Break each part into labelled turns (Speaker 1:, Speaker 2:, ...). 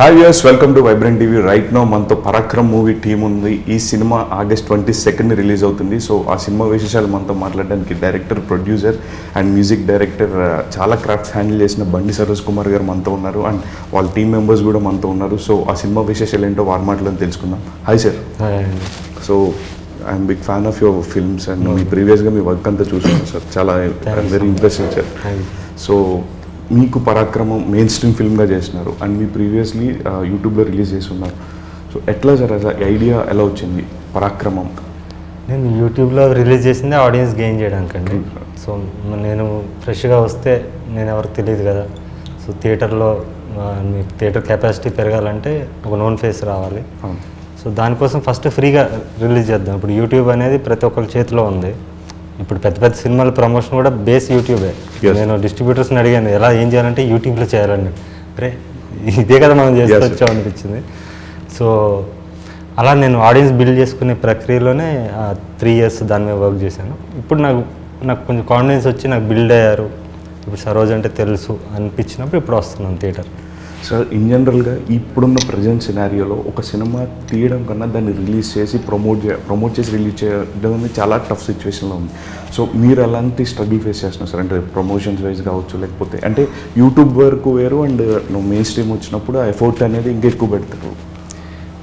Speaker 1: Hi viewers welcome to Vibrant TV right now మనతో Parakram movie team ఉంది. ఈ సినిమా ఆగస్ట్ ట్వంటీ సెకండ్ రిలీజ్ అవుతుంది. సో ఆ సినిమా విశేషాలు మనతో మాట్లాడడానికి director producer and music director చాలా క్రాఫ్ట్స్ హ్యాండిల్ చేసిన బండి సరోజ్ కుమార్ గారు మనతో ఉన్నారు అండ్ వాళ్ళ టీం మెంబర్స్ కూడా మనతో ఉన్నారు. సో ఆ సినిమా విశేషాలు ఏంటో వారి మాటలను తెలుసుకుందాం. Hi sir so I'm big fan of your films and మీ ప్రీవియస్గా మీ వర్క్ అంతా చూసాను సార్ చాలా వెరీ ఇంప్రెసివ్ సార్ సో మీకు పరాక్రమం మెయిన్ స్ట్రీమ్ ఫిల్మ్గా చేసినారు అండ్ మీ ప్రీవియస్లీ యూట్యూబ్లో రిలీజ్ చేసి ఉన్నారు సో ఎట్లా సార్ ఐడియా ఎలా వచ్చింది? పరాక్రమం.
Speaker 2: నేను యూట్యూబ్లో రిలీజ్ చేసింది ఆడియన్స్ గెయిన్ చేయడానికి అండి సో నేను ఫ్రెష్గా వస్తే నేను ఎవరికి తెలియదు కదా. సో థియేటర్లో మీకు థియేటర్ కెపాసిటీ పెరగాలంటే ఒక నోన్ ఫేస్ రావాలి. సో దానికోసం ఫస్ట్ ఫ్రీగా రిలీజ్ చేద్దాం. ఇప్పుడు యూట్యూబ్ అనేది ప్రతి ఒక్కరి చేతిలో ఉంది. ఇప్పుడు పెద్ద పెద్ద సినిమాల ప్రమోషన్ కూడా బేస్ యూట్యూబే. నేను డిస్ట్రిబ్యూటర్స్ని అడిగాను ఎలా ఏం చేయాలంటే యూట్యూబ్లో చేయాలని అరే ఇదే కదా మనం. చేసుకోవచ్చు అనిపించింది. సో అలా నేను ఆడియన్స్ బిల్డ్ చేసుకునే ప్రక్రియలోనే త్రీ ఇయర్స్ దాని మీద వర్క్ చేశాను. ఇప్పుడు నాకు నాకు కొంచెం కాన్ఫిడెన్స్ వచ్చి నాకు బిల్డ్ అయ్యారు. ఇప్పుడు సరోజ్ అంటే తెలుసు అనిపించినప్పుడు ఇప్పుడు వస్తున్నాను థియేటర్
Speaker 1: సార్ ఇన్ జనరల్గా ఇప్పుడున్న ప్రజెంట్ సినారియోలో ఒక సినిమా తీయడం కన్నా దాన్ని రిలీజ్ చేసి ప్రమోట్ చే ప్రమోట్ చేసి రిలీజ్ చేయడం అనేది చాలా టఫ్ సిచ్యువేషన్లో ఉంది. సో మీరు అలాంటి స్ట్రగుల్ ఫేస్ చేస్తున్నారు సార్? అంటే ప్రమోషన్స్ వైజ్ కావచ్చు లేకపోతే అంటే యూట్యూబ్ వరకు వేరు అండ్ నువ్వు మెయిన్ స్ట్రీమ్ వచ్చినప్పుడు ఆ ఎఫోర్ట్ అనేది ఇంకా ఎక్కువ పెడతారు.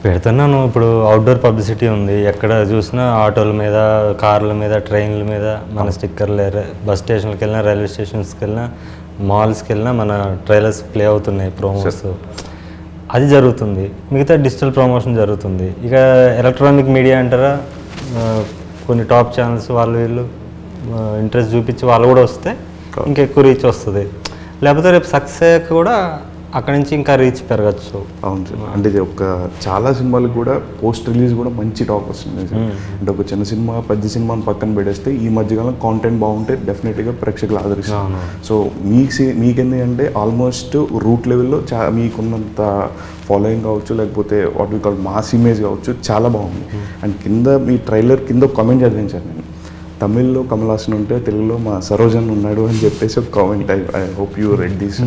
Speaker 2: పెడుతున్నాను. ఇప్పుడు అవుట్డోర్ పబ్లిసిటీ ఉంది. ఎక్కడ చూసినా ఆటోల మీద కార్ల మీద ట్రైన్ల మీద మన స్టిక్కర్లు బస్ స్టేషన్కి వెళ్ళినా రైల్వే స్టేషన్స్కి వెళ్ళినా మాల్స్కి వెళ్ళినా మన ట్రైలర్స్ ప్లే అవుతున్నాయి ప్రోమోస్ అది జరుగుతుంది. మిగతా డిజిటల్ ప్రమోషన్ జరుగుతుంది. ఇక ఎలక్ట్రానిక్ మీడియా అంటారా? కొన్ని టాప్ ఛానల్స్ వాళ్ళు వీళ్ళు ఇంట్రెస్ట్ చూపించి వాళ్ళు కూడా వస్తే ఇంకా ఎక్కువ రీచ్ వస్తుంది. లేకపోతే రేపు సక్సెస్ కూడా అక్కడి నుంచి ఇంకా రీచ్ పెరగచ్చు.
Speaker 1: అవును సార్. అంటే ఇది ఒక చాలా సినిమాలు కూడా పోస్ట్ రిలీజ్ కూడా మంచి టాక్ వస్తుంది సార్. అంటే ఒక చిన్న సినిమా పెద్ద సినిమాని పక్కన పెడేస్తే ఈ మధ్యకాలం కాంటెంట్ బాగుంటే డెఫినెట్గా ప్రేక్షకులు ఆదరిస్తారు.
Speaker 2: అవును.
Speaker 1: సో మీకు సి- మీకేంటంటే ఆల్మోస్ట్ రూట్ లెవెల్లో చా మీకున్నంత ఫాలోయింగ్ కావచ్చు లేకపోతే what we call mass image కావచ్చు చాలా బాగుంది. అండ్ కింద మీ ట్రైలర్ కింద కామెంట్ చదివాను సార్ నేను. తమిళ్ళో కమల్ హాసన్ ఉంటే తెలుగులో మా సరోజన్ ఉన్నాడు అని చెప్పేసి ఒక comment I I hope you read these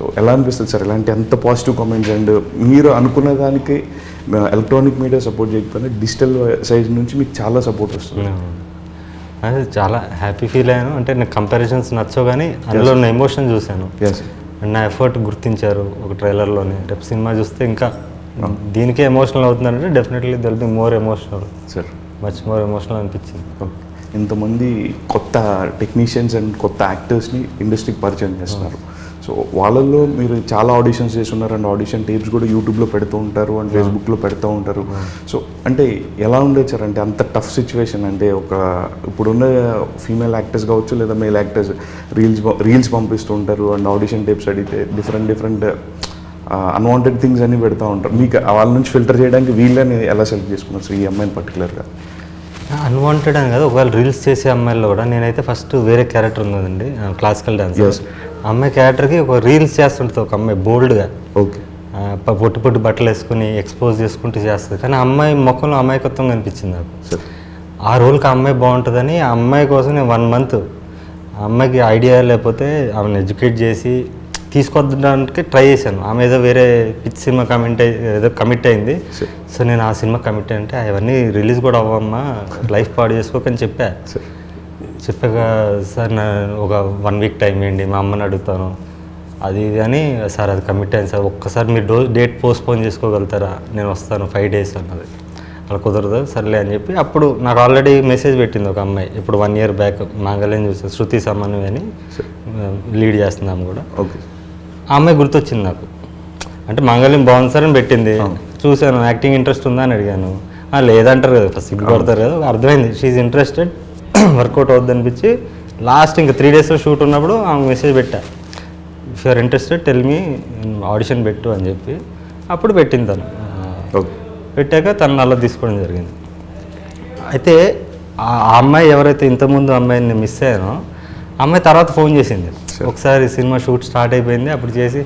Speaker 1: so ఎలా అనిపిస్తుంది సార్? ఇలాంటి ఎంత పాజిటివ్ కామెంట్స్ అండ్ మీరు అనుకున్న దానికి ఎలక్ట్రానిక్ మీడియా సపోర్ట్ చేయకపోయినా డిజిటల్ సైజ్ నుంచి మీకు చాలా సపోర్ట్ వస్తుంది.
Speaker 2: అదే చాలా హ్యాపీ ఫీల్ అయ్యాను. అంటే నాకు కంపారిజన్స్ నచ్చవు కానీ అందులో ఉన్న ఎమోషన్ చూశాను. అండ్ నా ఎఫర్ట్ గుర్తించారు ఒక ట్రైలర్లోనే రేపు సినిమా చూస్తే ఇంకా దీనికే ఎమోషనల్ అవుతుందంటే definitely there'll be more emotional
Speaker 1: sir
Speaker 2: much more emotional అనిపించింది.
Speaker 1: ఇంతమంది కొత్త టెక్నీషియన్స్ అండ్ కొత్త యాక్టర్స్ని ఇండస్ట్రీకి పరిచయం చేస్తున్నారు. సో వాళ్ళల్లో మీరు చాలా ఆడిషన్స్ చేస్తున్నారు అండ్ ఆడిషన్ టేప్స్ కూడా యూట్యూబ్లో పెడుతూ ఉంటారు అండ్ ఫేస్బుక్లో పెడుతూ ఉంటారు. సో అంటే ఎలా ఉండేది సార్ అంటే అంత టఫ్ సిచ్యువేషన్ అంటే ఒక ఇప్పుడున్న ఫీమేల్ యాక్టర్స్ కావచ్చు లేదా మేల్ యాక్టర్స్ రీల్స్ రీల్స్ పంపిస్తూ ఉంటారు అండ్ ఆడిషన్ టేప్స్ అడిగితే డిఫరెంట్ డిఫరెంట్ అన్వాంటెడ్ థింగ్స్ అన్ని పెడతా ఉంటారు. మీకు వాళ్ళ నుంచి ఫిల్టర్ చేయడానికి వీళ్ళని ఎలా సెలెక్ట్ చేసుకున్నారు? సో ఈ అమ్మాయిని పర్టికులర్గా
Speaker 2: అన్వాంటెడ్ అని కాదు ఒకవేళ రీల్స్ చేసే అమ్మాయిల్లో కూడా నేనైతే ఫస్ట్ వేరే క్యారెక్టర్ ఉన్నదండి క్లాసికల్ డాన్స్ అమ్మాయి క్యారెక్టర్కి ఒక రీల్స్ చేస్తుంటుంది ఒక అమ్మాయి బోల్డ్గా.
Speaker 1: ఓకే.
Speaker 2: పొట్టు పొట్టు బట్టలు వేసుకుని ఎక్స్పోజ్ చేసుకుంటూ చేస్తుంది. కానీ అమ్మాయి ముఖంలో అమాయకత్వం కనిపించింది నాకు. ఆ రోల్కి ఆ అమ్మాయి బాగుంటుందని ఆ అమ్మాయి కోసం నేను వన్ మంత్ ఆ అమ్మాయికి ఐడియా లేకపోతే ఆమెను ఎడ్యుకేట్ చేసి తీసుకొద్దడానికి ట్రై చేశాను. ఆమె ఏదో వేరే పిచ్ సినిమా కమిట్ అయి ఏదో కమిట్ అయింది. సో నేను ఆ సినిమా కమిట్ అంటే అవన్నీ రిలీజ్ కూడా అవ్వమ్మా లైఫ్ పాడు చేసుకోకని చెప్పా.
Speaker 1: సార్
Speaker 2: చెప్పాక సార్ నా ఒక వన్ వీక్ టైం ఇవ్వండి మా అమ్మని అడుగుతాను. అది ఇది అని సార్ అది కమిట్ అయింది సార్. ఒక్కసారి మీరు డో డేట్ పోస్ట్పోన్ చేసుకోగలుగుతారా? నేను వస్తాను ఫైవ్ డేస్ అన్నది. అలా కుదరదు సర్లే అని చెప్పి అప్పుడు నాకు ఆల్రెడీ మెసేజ్ పెట్టింది ఒక అమ్మాయి. ఇప్పుడు వన్ ఇయర్ బ్యాక్ మాంగళ్యం చూసి శృతి సమన్వయ అని లీడ్ చేస్తున్నాము కూడా.
Speaker 1: ఓకే.
Speaker 2: ఆ అమ్మాయి గుర్తొచ్చింది నాకు. అంటే మంగళం బాగుంది సార్ అని పెట్టింది. చూశాను యాక్టింగ్ ఇంట్రెస్ట్ ఉందా? అని అడిగాను. "ఆ, లేదంటారు కదా ఫస్ట్ సిగ్గు పడతారు కదా అర్థమైంది. షీఈ్ ఇంట్రెస్టెడ్ వర్కౌట్ అవుద్ది అనిపించి లాస్ట్ ఇంకా త్రీ డేస్లో షూట్ ఉన్నప్పుడు ఆమె మెసేజ్ పెట్టా. If you're interested tell me audition పెట్టు అని చెప్పి. అప్పుడు పెట్టింది తను. పెట్టాక తను అలా తీసుకోవడం జరిగింది. అయితే ఆ అమ్మాయి ఎవరైతే ఇంతకుముందు అమ్మాయిని మిస్ అయ్యానో అమ్మాయి తర్వాత ఫోన్ చేసింది. ఒకసారి సినిమా షూట్ స్టార్ట్ అయిపోయింది అప్పుడు చేసి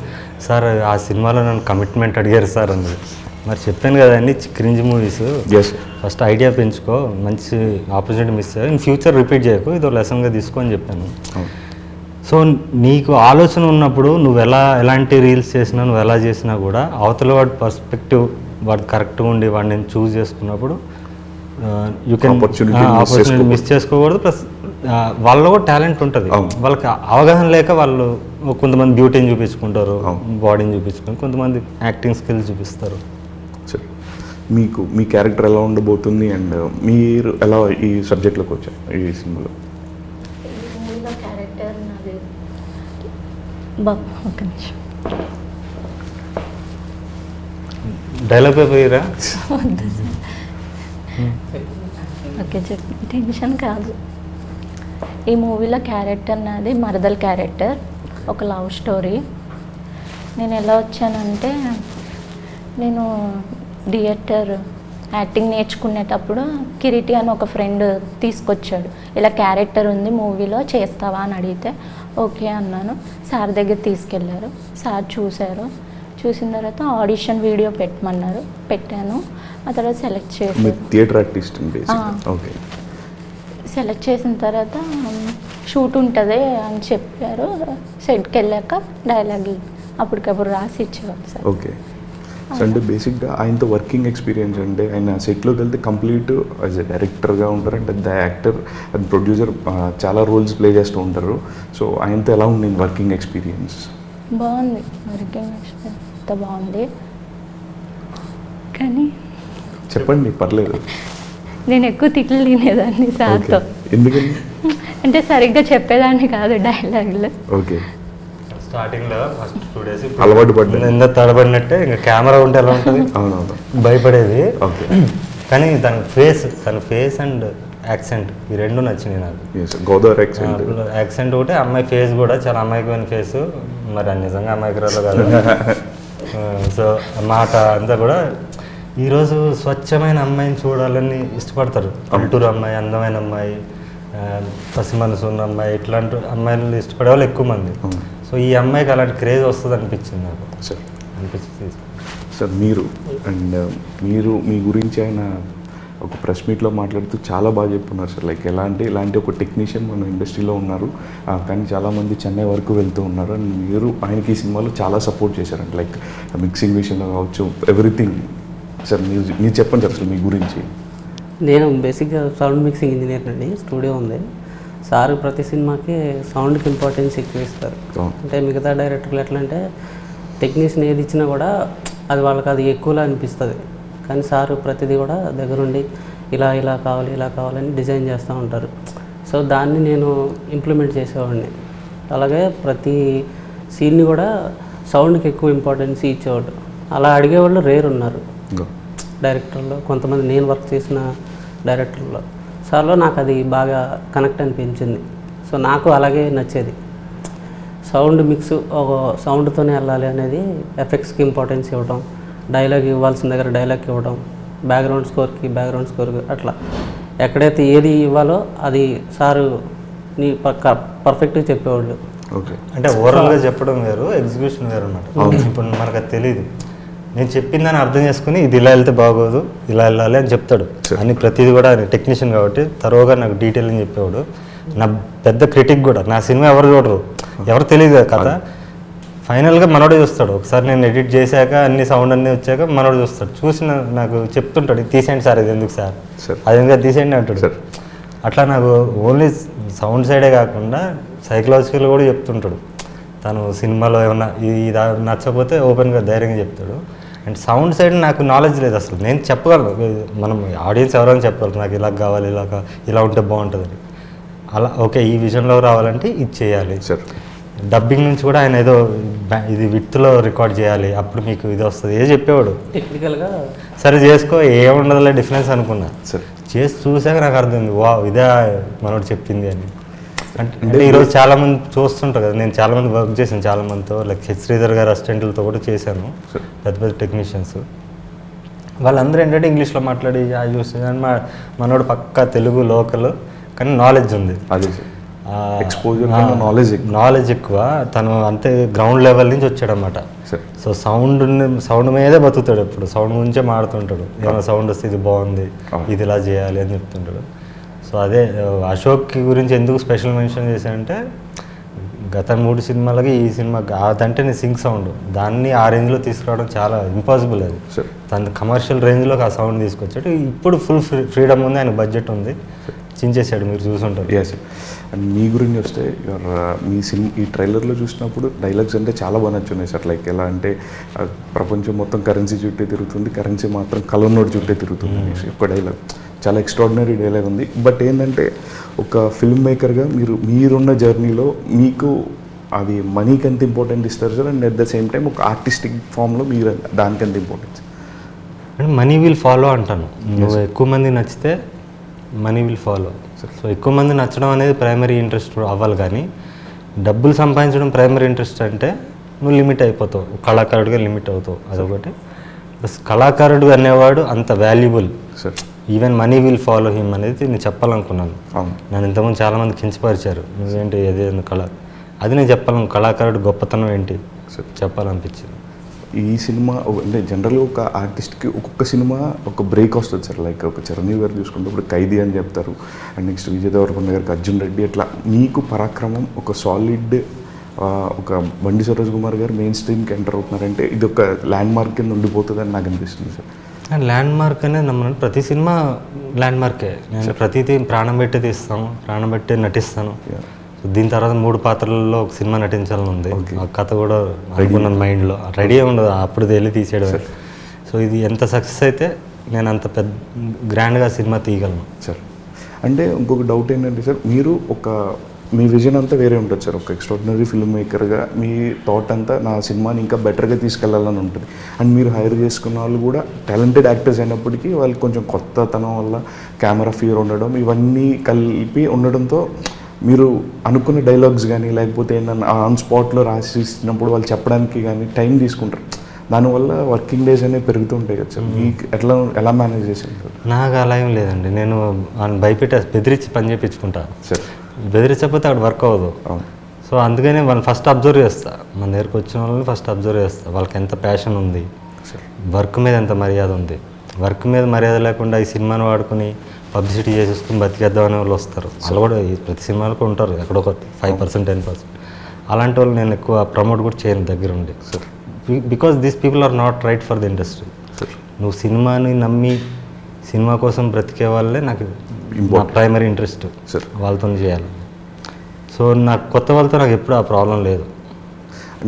Speaker 2: సార్ ఆ సినిమాలో నన్ను కమిట్మెంట్ అడిగారు సార్ అన్నది. మరి చెప్పాను కదా అన్ని క్రింజ్ మూవీస్ ఫస్ట్ ఐడియా పెంచుకో మంచి ఆపర్చునిటీ మిస్ అయ్యా ఇన్ ఫ్యూచర్ రిపీట్ చేయకు ఇదో లెసన్గా తీసుకో అని చెప్పాను. సో నీకు ఆలోచన ఉన్నప్పుడు నువ్వు ఎలా ఎలాంటి రీల్స్ చేసినా నువ్వు ఎలా చేసినా కూడా అవతల వాడి పర్స్పెక్టివ్ వాడు కరెక్ట్గా ఉండి వాడిని నేను చూస్ చేసుకున్నప్పుడు యూ కెన్ ఆపర్చునిటీ. మిస్ చేసుకోకూడదు. ప్లస్ వాళ్ళలో కూడా టాలెంట్ ఉంటుంది. వాళ్ళకి అవగాహన లేక వాళ్ళు కొంతమంది బ్యూటీని చూపించుకుంటారు. బాడీని చూపించుకుంటారు కొంతమంది యాక్టింగ్ స్కిల్స్ చూపిస్తారు.
Speaker 1: మీకు మీ క్యారెక్టర్ ఎలా ఉండబోతుంది అండ్ మీరు ఎలా ఈ సబ్జెక్ట్లోకి వచ్చారు ఈ సినిమాలో
Speaker 3: ఈ మూవీలో క్యారెక్టర్ నాది. ఒక నిమిషం.
Speaker 2: డైలాగ్ పోయిరా?
Speaker 3: సార్. ఓకే చెప్పు. టెన్షన్ కాదు. ఈ మూవీలో క్యారెక్టర్ నాది మరదల్ క్యారెక్టర్ ఒక లవ్ స్టోరీ నేను ఎలా వచ్చానంటే నేను థియేటర్ యాక్టింగ్ నేర్చుకునేటప్పుడు కిరీటి అని ఒక ఫ్రెండ్ తీసుకొచ్చాడు. ఇలా క్యారెక్టర్ ఉంది మూవీలో చేస్తావా? అని అడిగితే ఓకే అన్నాను. సార్ దగ్గర తీసుకెళ్ళారు సార్ చూశారు. చూసిన తర్వాత ఆడిషన్ వీడియో పెట్టమన్నారు. పెట్టాను. ఆ తర్వాత సెలెక్ట్ చేశారు.
Speaker 1: Theatre artist. ఓకే
Speaker 3: సెలెక్ట్ చేసిన తర్వాత షూట్ ఉంటుంది అని చెప్పారు. సెట్కి వెళ్ళాక డైలాగ్ అప్పటికప్పుడు రాసి ఇచ్చేవారు సార్.
Speaker 1: ఓకే సో అంటే బేసిక్గా ఆయనతో వర్కింగ్ ఎక్స్పీరియన్స్ అంటే ఆయన సెట్లోకి వెళ్తే కంప్లీట్ యాజ్ ఎ డైరెక్టర్గా ఉంటారు అంటే ద యాక్టర్ అండ్ ప్రొడ్యూసర్ చాలా రోల్స్ ప్లే చేస్తూ ఉంటారు. సో ఆయనతో ఎలా ఉంది వర్కింగ్ ఎక్స్పీరియన్స్
Speaker 3: బాగుంది. వర్కింగ్ ఎంత బాగుంది. కానీ
Speaker 1: చెప్పండి పర్లేదు.
Speaker 3: నేను ఎక్కువ తిట్లు తినేదాన్ని సార్తో.
Speaker 1: ఎందుకని?
Speaker 3: అంటే సరిగ్గా చెప్పేదాన్ని కాదు డైలాగులు
Speaker 1: ఓకే
Speaker 2: స్టార్టింగ్లో ఫస్ట్ టూ డేస్
Speaker 1: అలవాటు పడ్డా
Speaker 2: ఎంత తడబడినట్టే ఇంకా కెమెరా ఉంటే ఎలా ఉంటుంది?
Speaker 1: అవునవును.
Speaker 2: భయపడేది.
Speaker 1: ఓకే.
Speaker 2: కానీ తన ఫేస్ తన ఫేస్ అండ్ యాక్సెంట్ ఈ రెండు నచ్చినాయి నాకు.
Speaker 1: గోదావరి యాక్సెంట్.
Speaker 2: యాక్సెంట్ ఒకటి అమ్మాయి ఫేస్ కూడా చాలా అమాయకమైన ఫేస్. మరి నిజంగా అమాయకురాలు కాదు. సో మాట అంతా కూడా ఈరోజు స్వచ్ఛమైన అమ్మాయిని చూడాలని ఇష్టపడతారు. పల్లెటూరు అమ్మాయి అందమైన అమ్మాయి పసి మనసు ఉన్న అమ్మాయి ఇట్లాంటి అమ్మాయిలు ఇష్టపడే వాళ్ళు ఎక్కువ మంది. సో ఈ అమ్మాయికి అలాంటి క్రేజ్ వస్తుంది అనిపించింది నాకు.
Speaker 1: సార్.
Speaker 2: అనిపించింది.
Speaker 1: సార్ మీరు అండ్ మీరు మీ గురించి ఆయన ఒక ప్రెస్ మీట్లో మాట్లాడుతూ చాలా బాగా చెప్పున్నారు సార్. లైక్ ఎలా అంటే ఇలాంటి ఒక టెక్నీషియన్ మన ఇండస్ట్రీలో ఉన్నారు. కానీ చాలామంది చెన్నై వరకు వెళ్తూ ఉన్నారు. అండ్ మీరు ఆయనకి ఈ సినిమాలో చాలా సపోర్ట్ చేశారంట లైక్ మిక్సింగ్ విషయంలో కావచ్చు ఎవ్రీథింగ్. సార్ మీరు మీరు చెప్పండి సార్ అసలు మీ గురించి.
Speaker 4: నేను బేసిక్గా సౌండ్ మిక్సింగ్ ఇంజనీర్ అండి. స్టూడియో ఉంది. సార్ ప్రతి సినిమాకి సౌండ్కి ఇంపార్టెన్స్ ఎక్కువ ఇస్తారు. అంటే మిగతా డైరెక్టర్లు ఎట్లా అంటే టెక్నీషియన్ ఏది ఇచ్చినా కూడా అది వాళ్ళకి అది ఎక్కువలా అనిపిస్తుంది. కానీ సార్ ప్రతిదీ కూడా దగ్గరుండి ఇలా ఇలా కావాలి ఇలా కావాలని డిజైన్ చేస్తూ ఉంటారు. సో దాన్ని నేను ఇంప్లిమెంట్ చేసేవాడిని. అలాగే ప్రతి సీన్ని కూడా సౌండ్కి ఎక్కువ ఇంపార్టెన్స్ ఇచ్చేవాడు. అలా అడిగేవాళ్ళు రేర్ ఉన్నారు డైరెక్టర్లో కొంతమంది నేను వర్క్ చేసిన డైరెక్టర్లో సార్లో నాకు అది బాగా కనెక్ట్ అనిపించింది. సో నాకు అలాగే నచ్చేది. సౌండ్ మిక్స్ ఒక సౌండ్తోనే వెళ్ళాలి అనేది ఎఫెక్ట్స్కి ఇంపార్టెన్స్ ఇవ్వడం డైలాగ్ ఇవ్వాల్సిన దగ్గర డైలాగ్ ఇవ్వడం బ్యాక్గ్రౌండ్ స్కోర్కి బ్యాక్గ్రౌండ్ స్కోర్కి అట్లా. ఎక్కడైతే ఏది ఇవ్వాలో అది సారు నీ పర్ఫెక్ట్గా చెప్పేవాళ్ళు.
Speaker 1: ఓకే.
Speaker 2: అంటే ఓవరాల్గా చెప్పడం వేరు ఎగ్జిక్యూషన్ వేరు అనమాట ఇప్పుడు మనకు అది తెలియదు నేను చెప్పిందని అర్థం చేసుకుని ఇది ఇలా వెళ్తే బాగోదు ఇలా వెళ్ళాలి అని చెప్తాడు. అని ప్రతిదీ కూడా ఆయన టెక్నీషియన్ కాబట్టి తరువుగా నాకు డీటెయిలింగ్ చెప్పేవాడు. నా పెద్ద క్రిటిక్ కూడా. నా సినిమా ఎవరు చూడరు. ఎవరు తెలియదు కదా కథ. ఫైనల్గా మనోడే చూస్తాడు. ఒకసారి నేను ఎడిట్ చేశాక అన్ని సౌండ్ అన్నీ వచ్చాక మనోడు చూస్తాడు. చూసిన నాకు చెప్తుంటాడు "ఇది తీసేయండి సార్ ఇది ఎందుకు సార్. అది ఎందుకు తీసేయండి అంటాడు.
Speaker 1: సార్.
Speaker 2: అట్లా నాకు ఓన్లీ సౌండ్ సైడే కాకుండా సైకలాజికల్ కూడా చెప్తుంటాడు. తను సినిమాలో ఏమన్నా ఇది ఇది నచ్చకపోతే ఓపెన్గా ధైర్యంగా చెప్తాడు. అండ్ సౌండ్ సైడ్ నాకు నాలెడ్జ్ లేదు అసలు. నేను చెప్పగలను. మనం ఆడియన్స్ ఎవరైనా చెప్పగలరు నాకు ఇలా కావాలి ఇలా ఇలా ఉంటే బాగుంటుందని. అలా ఓకే ఈ విజన్లో రావాలంటే ఇది చేయాలి.
Speaker 1: సార్
Speaker 2: డబ్బింగ్ నుంచి కూడా ఆయన ఏదో బ్యా- ఇది విత్లో రికార్డ్ చేయాలి. అప్పుడు మీకు ఇది వస్తుంది. ఏ చెప్పేవాడు?
Speaker 4: టెక్నికల్గా
Speaker 2: సరే చేసుకో. ఏముండదులే డిఫరెన్స్ అనుకున్నా.
Speaker 1: సార్
Speaker 2: చేసి చూసాక నాకు అర్థమైంది. వా ఇదే మనోడు చెప్పింది అని. అంటే ఈరోజు చాలా మంది చూస్తుంటారు కదా నేను చాలా మంది వర్క్ చేశాను చాలా మందితో. లైక్ హెచ్ శ్రీధర్ గారు అసిస్టెంట్లతో కూడా చేశాను. పెద్ద పెద్ద టెక్నీషియన్స్ వాళ్ళందరూ ఏంటంటే ఇంగ్లీష్లో మాట్లాడి ఆ యూస్ మా మనోడు పక్కా తెలుగు లోకల్ కానీ నాలెడ్జ్ ఉంది.
Speaker 1: knowledge ఎక్కువ.
Speaker 2: నాలెడ్జ్ ఎక్కువ. తను అంతే గ్రౌండ్ లెవెల్ నుంచి వచ్చాడనమాట సో సౌండ్ సౌండ్ మీదే బతుకుతాడు ఎప్పుడు. సౌండ్ గురించే మాడుతుంటాడు. ఏమైనా సౌండ్ వస్తే ఇది బాగుంది. ఇది ఇలా చేయాలి అని చెప్తుంటాడు. సో అదే అశోక్ గురించి ఎందుకు స్పెషల్ మెన్షన్ చేశానంటే గత మూడు సినిమాలకి ఈ సినిమా అదంటే నేను సింక్ సౌండ్. దాన్ని ఆ రేంజ్లో తీసుకురావడం చాలా ఇంపాసిబుల్ అది. తన కమర్షియల్ రేంజ్లోకి ఆ సౌండ్ తీసుకొచ్చాడు. ఇప్పుడు ఫుల్ ఫ్రీడమ్ ఉంది ఆయన బడ్జెట్ ఉంది. చించేశాడు మీరు చూసుంటారు.
Speaker 1: ఎస్ అండ్ మీ గురించి వస్తే యువర్ మీ సినిమా ఈ ట్రైలర్లో చూసినప్పుడు డైలాగ్స్ అంటే చాలా బాగా నచ్చున్నాయి సార్. లైక్ ఎలా అంటే ప్రపంచం మొత్తం కరెన్సీ చుట్టే తిరుగుతుంది కరెన్సీ మాత్రం కలన్నోడు చుట్టే తిరుగుతుంది అనేసి ఒక డైలాగ్. చాలా ఎక్స్ట్రాడినరీ డైలాగ్ ఉంది. బట్ ఏంటంటే ఒక ఫిల్మ్ మేకర్గా మీరు మీరున్న జర్నీలో మీకు అది మనీకి ఎంత ఇంపార్టెంట్ ఇస్తారు sir and at the same time ఒక ఆర్టిస్టిక్ ఫామ్లో మీరు దానికి ఎంత ఇంపార్టెన్స్
Speaker 2: అంటే మనీ విల్ ఫాలో అంటాను. నువ్వు ఎక్కువ మంది నచ్చితే మనీ విల్ ఫాలో సో ఎక్కువ మంది నచ్చడం అనేది ప్రైమరీ ఇంట్రెస్ట్ అవ్వాలి కానీ డబ్బులు సంపాదించడం ప్రైమరీ ఇంట్రెస్ట్ అంటే నువ్వు లిమిట్ అయిపోతావు. కళాకారుడిగా లిమిట్ అవుతావు. అదొకటి. ప్లస్ కళాకారుడు అనేవాడు అంత valuable
Speaker 1: sir
Speaker 2: even money will follow him అనేది నేను చెప్పాలనుకున్నాను. నన్ను ఇంతకుముందు చాలామంది కించపరిచారు. నువ్వేంటి ఏదే కళ? అది నేను చెప్పాలను కళాకారుడు గొప్పతనం ఏంటి?
Speaker 1: సార్
Speaker 2: చెప్పాలనిపించింది.
Speaker 1: ఈ సినిమా అంటే జనరల్గా ఒక ఆర్టిస్ట్కి ఒక్కొక్క సినిమా ఒక బ్రేక్ వస్తుంది సార్. లైక్ ఒక చిరంజీవి గారు చూసుకుంటే ఇప్పుడు ఖైదీ అని చెప్తారు. అండ్ నెక్స్ట్ విజయ్ దేవరకొండ గారికి అర్జున్ రెడ్డి అట్లా. మీకు పరాక్రమం ఒక సాలిడ్ ఒక బండి సరోజ్ కుమార్ గారు మెయిన్ స్ట్రీమ్కి ఎంటర్ అవుతున్నారంటే ఇది ఒక ల్యాండ్ మార్క్ కింద ఉండిపోతుందని నాకు అనిపిస్తుంది సార్.
Speaker 2: ల్యాండ్ మార్క్ అనేది నమ్మను. ప్రతి సినిమా ల్యాండ్ మార్కే నేను ప్రతిదీ ప్రాణం పెట్టి తీస్తాను ప్రాణం పెట్టి నటిస్తాను. దీని తర్వాత మూడు పాత్రలలో ఒక సినిమా నటించాలని ఉంది. ఆ కథ కూడా అనుకున్నాను మైండ్లో రెడీ ఉండదు. అప్పుడు వెళ్ళి తీసేయడం సో ఇది ఎంత సక్సెస్ అయితే నేను అంత పెద్ద గ్రాండ్గా సినిమా తీయగలను.
Speaker 1: సార్ అంటే ఇంకొక డౌట్ ఏంటంటే సార్ మీరు ఒక మీ విజన్ అంతా వేరే ఉంటుంది సార్. ఒక ఎక్స్ట్రాడినరీ ఫిల్మ్ మేకర్గా మీ థాట్ అంతా నా సినిమాని ఇంకా బెటర్గా తీసుకెళ్ళాలని ఉంటుంది. అండ్ మీరు హైర్ చేసుకున్న వాళ్ళు కూడా టాలెంటెడ్ యాక్టర్స్ అయినప్పటికీ వాళ్ళకి కొంచెం కొత్తతనం వల్ల కెమెరా ఫియర్ ఉండడం ఇవన్నీ కలిపి ఉండడంతో మీరు అనుకున్న డైలాగ్స్ కానీ లేకపోతే ఏంటన్నా ఆన్ స్పాట్లో రాసి ఇచ్చినప్పుడు వాళ్ళు చెప్పడానికి కానీ టైం తీసుకుంటారు. దానివల్ల వర్కింగ్ డేస్ అనేవి పెరుగుతుంటాయి కదా సార్. మీకు ఎట్లా ఎలా మేనేజ్ సార్
Speaker 2: నాకు అలా ఏం లేదండి. నేను ఆయన భయపెట్టి బెదిరించి పని చేయించుకుంటా
Speaker 1: సార్.
Speaker 2: బెదిరించకపోతే అక్కడ వర్క్ అవ్వదు. సో అందుకనే వాళ్ళని ఫస్ట్ అబ్జర్వ్ చేస్తా. మన దగ్గరకు వచ్చిన వాళ్ళని ఫస్ట్ అబ్జర్వ్ చేస్తా. వాళ్ళకి ఎంత ప్యాషన్ ఉంది. వర్క్ మీద ఎంత మర్యాద ఉంది. వర్క్ మీద మర్యాద లేకుండా ఈ సినిమాని వాడుకుని పబ్లిసిటీ చేసేసుకుని బతికేద్దాం అనే వాళ్ళు వస్తారు. వాళ్ళు కూడా ఈ ప్రతి సినిమాలకు ఉంటారు. ఎక్కడో ఒక ఫైవ్ పర్సెంట్ టెన్ పర్సెంట్ అలాంటి వాళ్ళు నేను ఎక్కువ ప్రమోట్ కూడా చేయను దగ్గర ఉండి. Because these people are not right for the industry నువ్వు సినిమాని నమ్మి సినిమా కోసం బ్రతికే వాళ్ళే నాకు ప్రైమరీ ఇంట్రెస్ట్
Speaker 1: సార్
Speaker 2: వాళ్ళతో చేయాలి. సో నాకు కొత్త వాళ్ళతో నాకు ఎప్పుడు ఆ ప్రాబ్లం లేదు.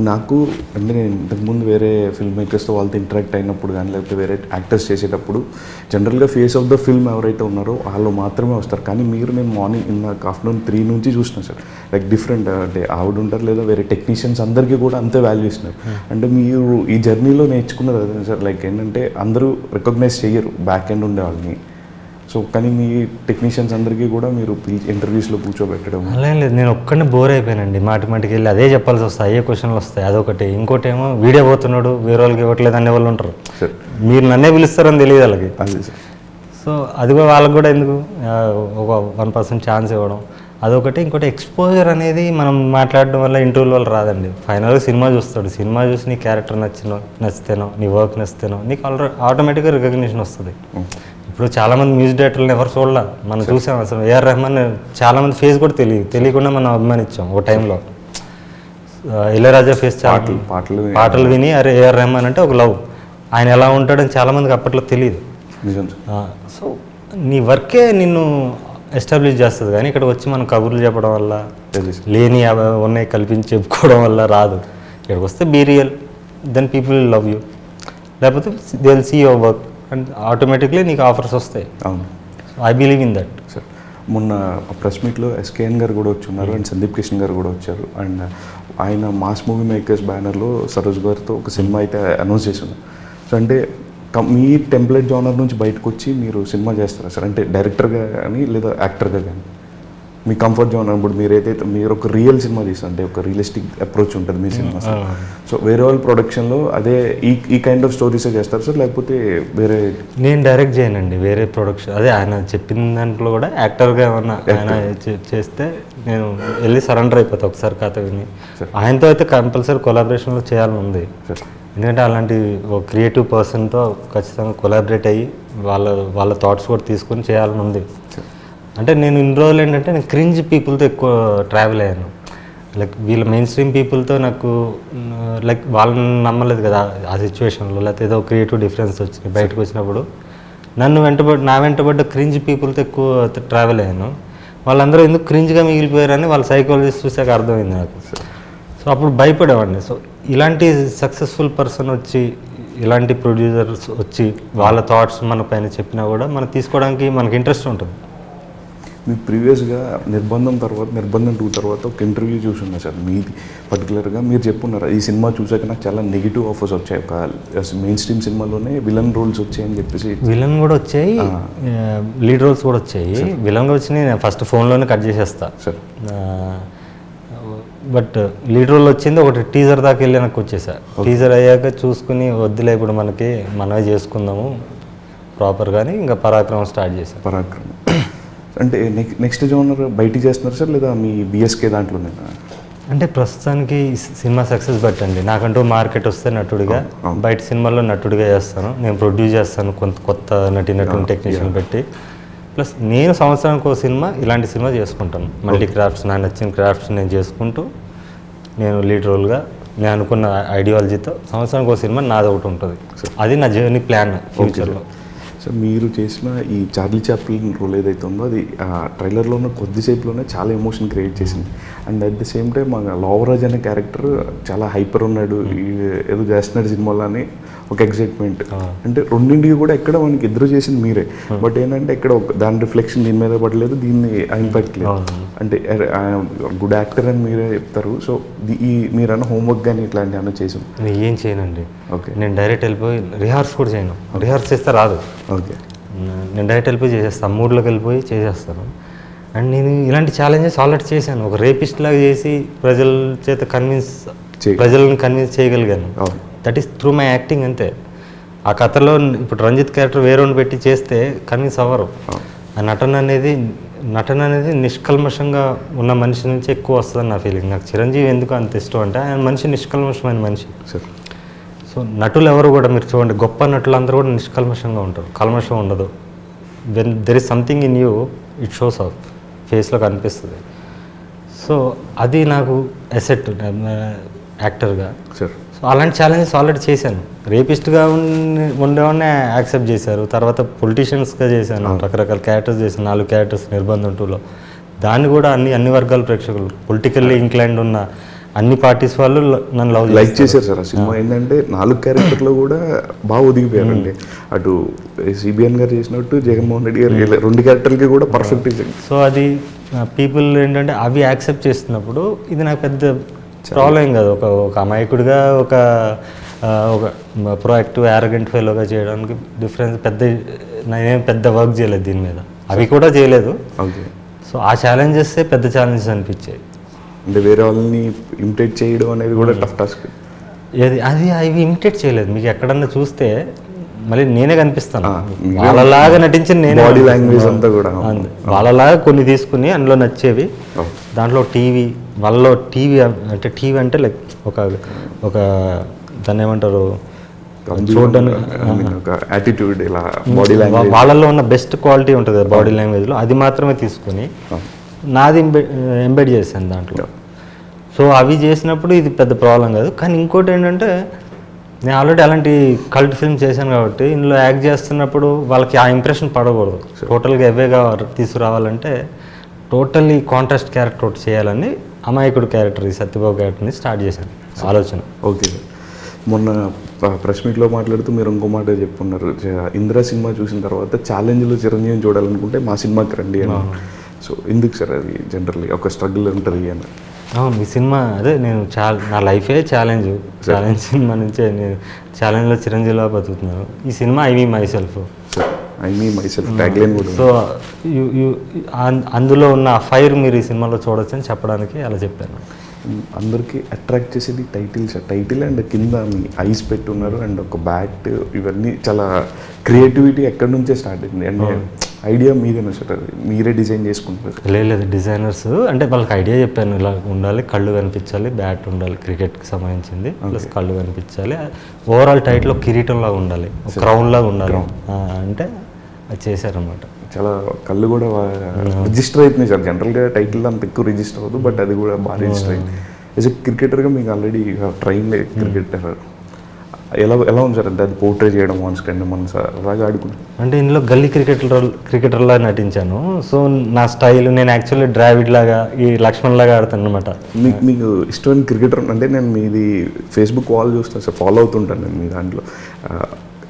Speaker 1: నాకు అంటే నేను ఇంతకుముందు వేరే ఫిల్మ్ మేకర్స్తో వాళ్ళతో ఇంటరాక్ట్ అయినప్పుడు కానీ లేకపోతే వేరే యాక్టర్స్ చేసేటప్పుడు జనరల్గా ఫేస్ ఆఫ్ ద ఫిల్మ్ ఎవరైతే ఉన్నారో వాళ్ళు మాత్రమే వస్తారు. కానీ మీరు నేను మార్నింగ్ నాకు ఆఫ్టర్నూన్ త్రీ నుంచి చూసిన సార్ లైక్ డిఫరెంట్ అంటే ఆవిడ ఉంటారు లేదా వేరే టెక్నీషియన్స్ అందరికీ కూడా అంతే వాల్యూ ఇస్తున్నారు. అంటే మీరు ఈ జర్నీలో నేర్చుకున్నది అదే సార్ లైక్ ఏంటంటే అందరూ రికగ్నైజ్ చేయరు బ్యాక్ ఎండ్ ఉండే వాళ్ళని. సో కానీ మీ టెక్నీషియన్స్ అందరికీ కూడా మీరు ఇంటర్వ్యూస్లో కూర్చోబెట్టడం.
Speaker 2: అలా లేదు. నేను ఒక్కడిని బోర్ అయిపోయానండి. మాటి మాటికి వెళ్ళి అదే చెప్పాల్సి వస్తాయి. అయ్యే క్వశ్చన్లు వస్తాయి. అదొకటి. ఇంకోటి ఏమో వీడియో పోతున్నాడు వేరే వాళ్ళకి ఇవ్వట్లేదు అనే వాళ్ళు ఉంటారు. మీరు నన్నే పిలుస్తారని తెలియదు వాళ్ళకి. సో అది కూడా వాళ్ళకి కూడా ఎందుకు? ఒక వన్ పర్సెంట్ ఛాన్స్ ఇవ్వడం. అదొకటి. ఇంకోటి ఎక్స్పోజర్ అనేది మనం మాట్లాడడం వల్ల ఇంటర్వ్యూల వల్ల రాదండి. ఫైనల్గా సినిమా చూస్తాడు. సినిమా చూసి నీ క్యారెక్టర్ నచ్చినో నచ్చితేనో నీ వర్క్ నచ్చితేనో నీకు ఆల్రెడీ ఆటోమేటిక్గా రికగ్నిషన్ వస్తుంది. ఇప్పుడు చాలామంది మ్యూజిక్ డైరెక్టర్లు ఎవరు చూడాల? మనం చూసాం అసలు. ఏఆర్ రెహమాన్ చాలామంది ఫేస్ కూడా తెలియదు తెలియకుండా మనం అభిమానించాం ఒక టైంలో. ఇళయరాజా ఫేస్
Speaker 1: పాటలు పాటలు
Speaker 2: పాటలు విని అరే ఏఆర్ రెహమాన్ అంటే ఒక లవ్. ఆయన ఎలా ఉంటాడని చాలామందికి అప్పట్లో తెలియదు. సో నీ వర్కే నిన్ను ఎస్టాబ్లిష్ చేస్తుంది కానీ ఇక్కడ వచ్చి మనం కబుర్లు చెప్పడం వల్ల లేని ఉన్నాయి కల్పించి చెప్పుకోవడం వల్ల రాదు. ఇక్కడికి వస్తే be real then people love you. లేకపోతే they will see your work. And automatically నీకు ఆఫర్స్ వస్తాయి.
Speaker 1: అవును.
Speaker 2: I believe in that
Speaker 1: sir మొన్న ప్రెస్ మీట్లో ఎస్కేఎన్ గారు కూడా వచ్చి ఉన్నారు అండ్ సందీప్ కిషన్ గారు కూడా వచ్చారు. అండ్ ఆయన మాస్ మూవీ మేకర్స్ బ్యానర్లో సరోజ్ గారితో ఒక సినిమా అయితే అనౌన్స్ ఉన్నారు సో అంటే మీ టెంప్లెట్ జానర్ నుంచి బయటకు వచ్చి మీరు సినిమా చేస్తారా సార్? అంటే డైరెక్టర్గా కానీ లేదా యాక్టర్గా కానీ మీ కంఫర్ట్ జోన్ ఇప్పుడు మీరు ఏదైతే మీరు ఒక రియల్ సినిమా తీస్తారు అంటే ఒక రియలిస్టిక్ అప్రోచ్ ఉంటుంది మీ సినిమా సార్ సో వేరే వాళ్ళ ప్రొడక్షన్లో అదే ఈ ఈ కైండ్ ఆఫ్ స్టోరీసే చేస్తారు సార్ లేకపోతే వేరే
Speaker 2: నేను డైరెక్ట్ చేయనండి వేరే ప్రొడక్షన్ అదే ఆయన చెప్పిన దాంట్లో కూడా యాక్టర్గా ఏమన్నా ఆయన చేస్తే నేను వెళ్ళి సరెండర్ అయిపోతా ఒకసారి కథ విని. ఆయనతో అయితే కంపల్సరీ కొలాబరేషన్లో చేయాలని ఉంది. ఎందుకంటే అలాంటి ఒక క్రియేటివ్ పర్సన్తో ఖచ్చితంగా కొలాబరేట్ అయ్యి వాళ్ళ వాళ్ళ థాట్స్ కూడా తీసుకొని చేయాలని ఉంది. అంటే నేను ఇన్ని రోజులు ఏంటంటే నేను క్రింజ్ పీపుల్తో ఎక్కువ ట్రావెల్ అయ్యాను. లైక్ వీళ్ళ మెయిన్ స్ట్రీమ్ పీపుల్తో నాకు లైక్ వాళ్ళని నమ్మలేదు కదా ఆ సిచ్యువేషన్లో లేకపోతే ఏదో క్రియేటివ్ డిఫరెన్స్ వచ్చింది బయటకు వచ్చినప్పుడు. నన్ను వెంటబడి నా వెంటబడ్డ క్రింజ్ పీపుల్తో ఎక్కువ ట్రావెల్ అయ్యాను. వాళ్ళందరూ ఎందుకు క్రింజ్గా మిగిలిపోయారని వాళ్ళ సైకాలజిస్ట్ చూసాక అర్థమైంది నాకు. సో అప్పుడు భయపడేవాడిని. సో ఇలాంటి సక్సెస్ఫుల్ పర్సన్ వచ్చి ఇలాంటి ప్రొడ్యూసర్స్ వచ్చి వాళ్ళ థాట్స్ మన పైన చెప్పినా కూడా మనం తీసుకోవడానికి మనకి ఇంట్రెస్ట్ ఉంటుంది.
Speaker 1: మీరు ప్రీవియస్గా నిర్బంధం తర్వాత నిర్బంధం టూ తర్వాత ఒక ఇంటర్వ్యూ చూసున్నా సార్. మీది పర్టికులర్గా మీరు చెప్పున్నారు ఈ సినిమా చూసాక నాకు చాలా నెగిటివ్ ఆఫర్స్ వచ్చాయి. ఒక మెయిన్ స్ట్రీమ్ సినిమాలోనే విలన్ రోల్స్ వచ్చాయని చెప్పేసి
Speaker 2: విలన్ కూడా వచ్చాయి లీడ్ రోల్స్ కూడా వచ్చాయి. విలన్ కూడా వచ్చి నేను ఫస్ట్ ఫోన్లోనే కట్ చేసేస్తా.
Speaker 1: సార్.
Speaker 2: బట్ లీడ్ రోల్ వచ్చింది ఒకటి టీజర్ దాకా వెళ్ళి నాకు వచ్చేసా. టీజర్ అయ్యాక చూసుకుని వద్దులే ఇప్పుడు మనకి మనమే చేసుకుందాము ప్రాపర్ కానీ ఇంకా పరాక్రమం స్టార్ట్ చేశాను
Speaker 1: పరాక్రమం. అంటే నెక్స్ట్ నెక్స్ట్ జోనర్ బయటికి చేస్తున్నారు సార్? లేదా మీ బిఎస్కే దాంట్లోనే
Speaker 2: అంటే ప్రస్తుతానికి సినిమా సక్సెస్ బట్టండి. నాకంటూ మార్కెట్ వస్తే నటుడిగా బయట సినిమాల్లో నటుడిగా చేస్తాను. నేను ప్రొడ్యూస్ చేస్తాను కొంత కొత్త నటీనటుని టెక్నీషియన్ పెట్టి. ప్లస్ నేను సంవత్సరానికి ఒక సినిమా ఇలాంటి సినిమా చేసుకుంటాను. మల్టీ క్రాఫ్ట్స్ నాకు నచ్చిన క్రాఫ్ట్స్ నేను చేసుకుంటూ నేను లీడ్ రోల్గా నేను అనుకున్న ఐడియాలజీతో సంవత్సరానికి ఒక సినిమా నాది ఒకటి ఉంటుంది. అది నా జర్నీ ప్లాన్ ఫ్యూచర్లో.
Speaker 1: సో మీరు చేసిన ఈ చార్లీ చాప్లిన్ రోల్ ఏదైతే ఉందో అది ఆ ట్రైలర్లో ఉన్న కొద్దిసేపులోనే చాలా ఎమోషన్ క్రియేట్ చేసింది. And at the same time మా లోవరాజ్ అనే క్యారెక్టర్ చాలా హైపర్ ఉన్నాడు. ఏదో చేస్తున్నాడు సినిమాలో అని ఒక ఎగ్జైట్మెంట్ అంటే రెండింటికి కూడా ఎక్కడ మనకి ఇద్దరు చేసింది మీరే. బట్ ఏంటంటే ఇక్కడ ఒక దాని రిఫ్లెక్షన్ దీని మీద పడలేదు దీన్ని ఇంపాక్ట్ లేదు. అంటే గుడ్ యాక్టర్ అని మీరే చెప్తారు. సో ఈ మీరన్న హోంవర్క్ కానీ ఇట్లాంటి అన్న చేసాం?
Speaker 2: నేను ఏం చేయనండి.
Speaker 1: ఓకే.
Speaker 2: నేను డైరెక్ట్ వెళ్ళిపోయి రిహార్స్ కూడా చేయను. రిహార్స్ చేస్తే రాదు.
Speaker 1: ఓకే.
Speaker 2: నేను డైరెక్ట్ వెళ్ళిపోయి చేసేస్తాను. మూడ్లోకి వెళ్ళిపోయి చేసేస్తాను. అండ్ నేను ఇలాంటి ఛాలెంజెస్ ఆల్రెడీ చేశాను. ఒక రేపిస్ట్ లాగా చేసి ప్రజల చేత కన్విన్స్ ప్రజలను కన్విన్స్ చేయగలిగాను. That is through my acting అంతే. ఆ కథలో ఇప్పుడు రంజిత్ క్యారెక్టర్ వేరే పెట్టి చేస్తే కన్విన్స్ అవ్వరు. ఆ నటన అనేది నటన అనేది నిష్కల్మషంగా ఉన్న మనిషి నుంచి ఎక్కువ వస్తుందని నా ఫీలింగ్. నాకు చిరంజీవి ఎందుకు అంత ఇష్టం అంటే ఆయన మనిషి నిష్కల్మషమైన మనిషి. సో నటులు ఎవరు కూడా మీరు చూడండి గొప్ప నటులు అందరూ కూడా నిష్కల్మషంగా ఉంటారు. కల్మషం ఉండదు. When there is something in you it shows off ఫేస్లో కనిపిస్తుంది. సో అది నాకు ఎసెట్ యాక్టర్గా.
Speaker 1: సార్
Speaker 2: అలాంటి ఛాలెంజెస్ ఆల్రెడీ చేశాను. రేపిస్ట్గా ఉండి ఉండేవాడిని యాక్సెప్ట్ చేశారు. తర్వాత పొలిటీషియన్స్గా చేశాను. రకరకాల క్యారెక్టర్స్ చేశాను. నాలుగు క్యారెక్టర్స్ నిర్బంధం టూలో దాన్ని కూడా అన్ని అన్ని వర్గాల ప్రేక్షకులు పొలిటికల్లీ ఇంక్లైండ్ ఉన్న అన్ని పార్టీస్ వాళ్ళు నన్ను లవ్
Speaker 1: లైక్ చేశారు సార్. ఆ సినిమా ఏంటంటే నాలుగు క్యారెక్టర్లో కూడా బాగా ఒదిగిపోయారండి. అటు సిబిఎన్ గారు చేసినట్టు జగన్మోహన్ రెడ్డి గారు రెండు క్యారెక్టర్లకి కూడా పర్ఫెక్ట్
Speaker 2: సో అది పీపుల్ ఏంటంటే అవి యాక్సెప్ట్ చేస్తున్నప్పుడు ఇది నాకు పెద్ద ప్రాబ్లం కాదు ఒక ఒక అమాయకుడిగా ఒక ఒక ప్రొయాక్టివ్ యారగెంట్ ఫెలోగా చేయడానికి డిఫరెన్స్ పెద్ద నేనేం పెద్ద వర్క్ చేయలేదు దీని మీద. అవి కూడా చేయలేదు.
Speaker 1: ఓకే.
Speaker 2: సో ఆ ఛాలెంజెస్ పెద్ద ఛాలెంజెస్ అనిపించాయి.
Speaker 1: అంటే వేరే వాళ్ళని ఇమిటేట్ చేయడం అనేది కూడా టఫ్ టాస్క్
Speaker 2: ఏది? అది అవి ఇమిటేట్ చేయలేదు. మీకు ఎక్కడన్నా చూస్తే మళ్ళీ నేనే కనిపిస్తాను. వాళ్ళలాగా నటించి నేనే
Speaker 1: బాడీ. లాంగ్వేజ్ అంతా కూడా.
Speaker 2: వాళ్ళలాగా కొన్ని తీసుకుని అందులో నచ్చేవి. దాంట్లో టీవీ వాళ్ళలో టీవీ అంటే టీవీ అంటే లైక్ ఒక ఒక దాన్ని ఏమంటారు?
Speaker 1: యాటిట్యూడ్ ఇలా బాడీ
Speaker 2: వా-
Speaker 1: లాంగ్వేజ్
Speaker 2: వాళ్ళలో ఉన్న బెస్ట్ క్వాలిటీ ఉంటుంది బాడీ లాంగ్వేజ్లో అది మాత్రమే తీసుకుని నాది ఎంబెడ్ చేశాను దాంట్లో. సో అవి చేసినప్పుడు ఇది పెద్ద ప్రాబ్లం కాదు. కానీ ఇంకోటి ఏంటంటే నేను ఆల్రెడీ అలాంటి కల్ట్ ఫిల్మ్ చేశాను కాబట్టి ఇందులో యాక్ట్ చేస్తున్నప్పుడు వాళ్ళకి ఆ ఇంప్రెషన్ పడకూడదు. టోటల్గా ఎవేగా తీసుకురావాలంటే టోటల్లీ కాంట్రాస్ట్ క్యారెక్టర్ ఒకటి చేయాలని అమాయకుడు క్యారెక్టర్ ఈ సత్యబాబు క్యారెక్టర్ని స్టార్ట్ చేశాను ఆలోచన.
Speaker 1: ఓకే. సార్ మొన్న ప్రెస్ మీట్లో మాట్లాడుతూ మీరు ఇంకో మాట చెప్పున్నారు. ఇందిరా సినిమా చూసిన తర్వాత ఛాలెంజ్లో చిరంజీవిని చూడాలనుకుంటే మా సినిమాకి రండి అని. సో ఎందుకు సార్ అది జనరల్లీ ఒక స్ట్రగుల్ ఉంటుంది అని.
Speaker 2: అవును ఈ సినిమా అదే నేను చాలా నా లైఫే ఛాలెంజ్. ఛాలెంజ్ సినిమా నుంచే నేను ఛాలెంజ్లో చిరంజీవిలా బతుకుతున్నాను. ఈ cinema I me myself.
Speaker 1: I me myself tagline కూడా.
Speaker 2: సో అందులో ఉన్న ఫైర్ మీరు ఈ సినిమాలో చూడొచ్చు అని చెప్పడానికి అలా చెప్పాను.
Speaker 1: అందరికీ అట్రాక్ట్ చేసేది టైటిల్ సార్ టైటిల్ అండ్ కింద మీ ఐస్ పెట్టున్నారు అండ్ ఒక బ్యాట్ ఇవన్నీ చాలా క్రియేటివిటీ ఎక్కడి నుంచే స్టార్ట్ అయింది? అండ్ ఐడియా మీదేనా సార్? మీరే డిజైన్ చేసుకుంటారు
Speaker 2: లేదు డిజైనర్స్ అంటే వాళ్ళకి ఐడియా చెప్పాను ఇలా ఉండాలి కళ్ళు కనిపించాలి బ్యాట్ ఉండాలి క్రికెట్కి సంబంధించింది ప్లస్ కళ్ళు కనిపించాలి. ఓవరాల్ టైట్లో కిరీటం లాగా ఉండాలి క్రౌన్ లాగా ఉండాలి. అంటే అది చేశారనమాట
Speaker 1: చాలా కళ్ళు కూడా రిజిస్టర్ అవుతున్నాయి సార్. జనరల్గా టైటిల్ అంత ఎక్కువ రిజిస్టర్ అవ్వదు బట్ అది కూడా బాగా రిజిస్టర్ అయింది. యాజ్ ఎ క్రికెటర్గా మీకు ఆల్రెడీ ట్రైన్ క్రికెటర్ ఎలా ఎలా ఉంది సార్? అంటే అది పోర్ట్రే చేయడం వన్స్ కంటే మన సార్ అలాగే ఆడుకుంటాం.
Speaker 2: అంటే ఇందులో గల్లీ క్రికెటర్ క్రికెటర్లా నటించాను. సో నా స్టైల్ నేను యాక్చువల్లీ డ్రావిడ్ లాగా ఈ లక్ష్మణ్ లాగా ఆడతాను అనమాట
Speaker 1: మీకు మీకు ఇష్టమైన క్రికెటర్ అంటే నేను మీది ఫేస్బుక్ వాల్ చూస్తాను సార్. ఫాలో అవుతుంటాను నేను మీ దాంట్లో.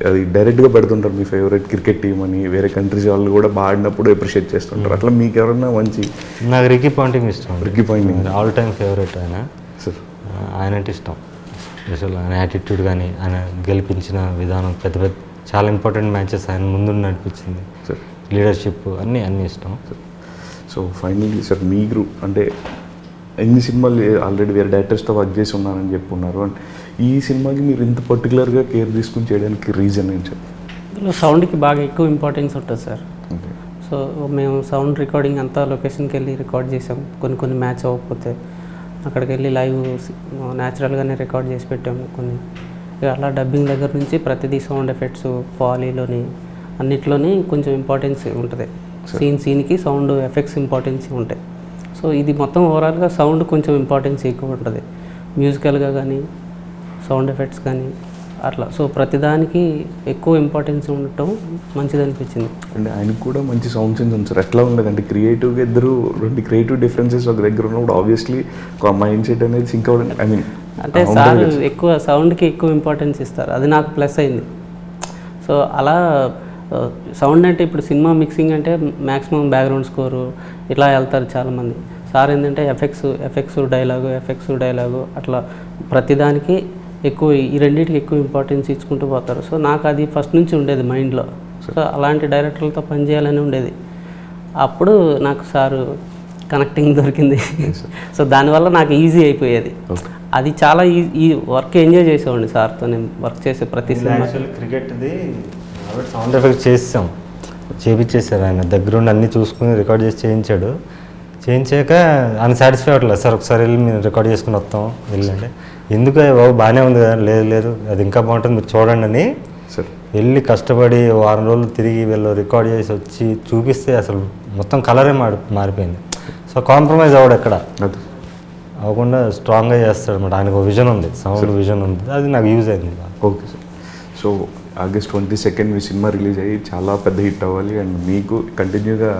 Speaker 1: అది డైరెక్ట్గా పెడుతుంటారు మీ ఫేవరెట్ క్రికెట్ టీం అని వేరే కంట్రీస్ వాళ్ళు కూడా బాగా ఆడినప్పుడు అప్రిషియేట్ చేస్తుంటారు. అట్లా మీకు ఎవరైనా మంచి
Speaker 2: నాకు రికీ పాయింటింగ్ ఇష్టం
Speaker 1: Ricky Ponting
Speaker 2: all time favourite ఆయన.
Speaker 1: సార్.
Speaker 2: ఆయన అంటే ఇష్టం. అసలు ఆయన యాటిట్యూడ్ కానీ ఆయన గెలిపించిన విధానం పెద్ద పెద్ద చాలా ఇంపార్టెంట్ మ్యాచెస్ ఆయన ముందు నడిపించింది.
Speaker 1: సార్.
Speaker 2: లీడర్షిప్ అన్నీ అన్నీ ఇష్టం.
Speaker 1: సో ఫైనల్లీ సార్ మీరు అంటే ఎన్ని సినిమాలు ఆల్రెడీ వేరే డైరెక్టర్స్తో వర్క్ చేసి ఉన్నారని చెప్పున్నారు అండ్ ఈ సినిమాకి మీరు ఇంత పర్టికులర్గా కేర్ తీసుకుని చేయడానికి రీజన్ ఏంటి సార్
Speaker 4: ఇందులో సౌండ్కి బాగా ఎక్కువ ఇంపార్టెన్స్ ఉంటుంది సార్. సో మేము సౌండ్ రికార్డింగ్ అంతా లొకేషన్కి వెళ్ళి రికార్డ్ చేసాం. కొన్ని కొన్ని మ్యాచ్ అవ్వకపోతే అక్కడికి వెళ్ళి లైవ్ న్యాచురల్గానే రికార్డ్ చేసి పెట్టాము కొన్ని. ఇక అలా డబ్బింగ్ దగ్గర నుంచి ప్రతిదీ సౌండ్ ఎఫెక్ట్స్ ఫాలీలోని అన్నిట్లోని కొంచెం ఇంపార్టెన్స్ ఉంటుంది. సీన్ సీన్కి సౌండ్ ఎఫెక్ట్స్ ఇంపార్టెన్స్ ఉంటాయి. సో ఇది మొత్తం ఓవరాల్గా సౌండ్ కొంచెం ఇంపార్టెన్స్ ఎక్కువ ఉంటుంది. మ్యూజికల్గా కానీ సౌండ్ ఎఫెక్ట్స్ కానీ అట్లా. సో ప్రతిదానికి ఎక్కువ ఇంపార్టెన్స్ ఉండటం మంచిది అనిపించింది.
Speaker 1: అంటే ఆయనకు కూడా మంచి సౌండ్ సెన్స్ ఉంది సార్. ఎట్లా ఉండదు. అంటే క్రియేటివ్గా ఇద్దరు రెండు క్రియేటివ్ డిఫరెన్సెస్ ఒక దగ్గర ఉన్నప్పుడు ఆబ్వియస్లీ ఒక మైండ్ సెట్ అనేది సింక్ అవ్వడం ఐ మీన్
Speaker 4: అంటే సార్ ఎక్కువ సౌండ్కి ఎక్కువ ఇంపార్టెన్స్ ఇస్తారు. అది నాకు ప్లస్ అయింది. సో అలా సౌండ్ అంటే ఇప్పుడు సినిమా మిక్సింగ్ అంటే మ్యాక్సిమం బ్యాక్గ్రౌండ్ స్కోరు ఇట్లా వెళ్తారు చాలామంది. సార్ ఏంటంటే effects effects dialogue effects dialogue అట్లా ప్రతిదానికి ఎక్కువ ఈ రెండింటికి ఎక్కువ ఇంపార్టెన్స్ ఇచ్చుకుంటూ పోతారు. సో నాకు అది ఫస్ట్ నుంచి ఉండేది మైండ్లో సో అలాంటి డైరెక్టర్లతో పనిచేయాలని ఉండేది. అప్పుడు నాకు సారు కనెక్టింగ్ దొరికింది. సో దానివల్ల నాకు ఈజీ అయిపోయేది. అది చాలా ఈ ఈ వర్క్ ఎంజాయ్ చేసేవాడిని సార్తో నేను వర్క్ చేసే ప్రతి సినిమా.
Speaker 2: క్రికెట్ది సౌండ్ ఎఫెక్ట్ చేసాం చేపించేశారు ఆయన. దగ్గరుండి అన్నీ చూసుకుని రికార్డ్ చేసి చేయించాడు. చేయించాక ఆయన సాటిస్ఫై అవ్వట్లేదు. సార్ ఒకసారి వెళ్ళి మేము రికార్డ్ చేసుకుని వస్తాం. వెళ్ళండి. ఎందుకు? బాబు బాగానే ఉంది కదా? లేదు లేదు. అది ఇంకా బాగుంటుంది. మీరు చూడండి అని
Speaker 1: సార్.
Speaker 2: వెళ్ళి కష్టపడి వారం రోజులు తిరిగి వీళ్ళు రికార్డ్ చేసి వచ్చి చూపిస్తే అసలు మొత్తం కలరే మారి మారిపోయింది. సో కాంప్రమైజ్ అవ్వడు ఎక్కడ? అవ్వకుండా స్ట్రాంగ్గా చేస్తాడు అనమాట ఆయనకు విజన్ ఉంది. సౌండ్ విజన్ ఉంది. అది నాకు యూజ్ అయింది.
Speaker 1: Okay sir. So August twenty second మీ సినిమా రిలీజ్ అయ్యి చాలా పెద్ద హిట్ అవ్వాలి అండ్ మీకు కంటిన్యూగా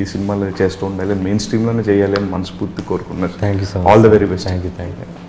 Speaker 1: ఈ సినిమాలో చేస్తూ ఉండాలి మెయిన్ స్ట్రీమ్లోనే చేయాలి అని మనస్ఫూర్తి కోరుకున్నారు
Speaker 2: thank you so much
Speaker 1: all the very best
Speaker 2: thank you thank you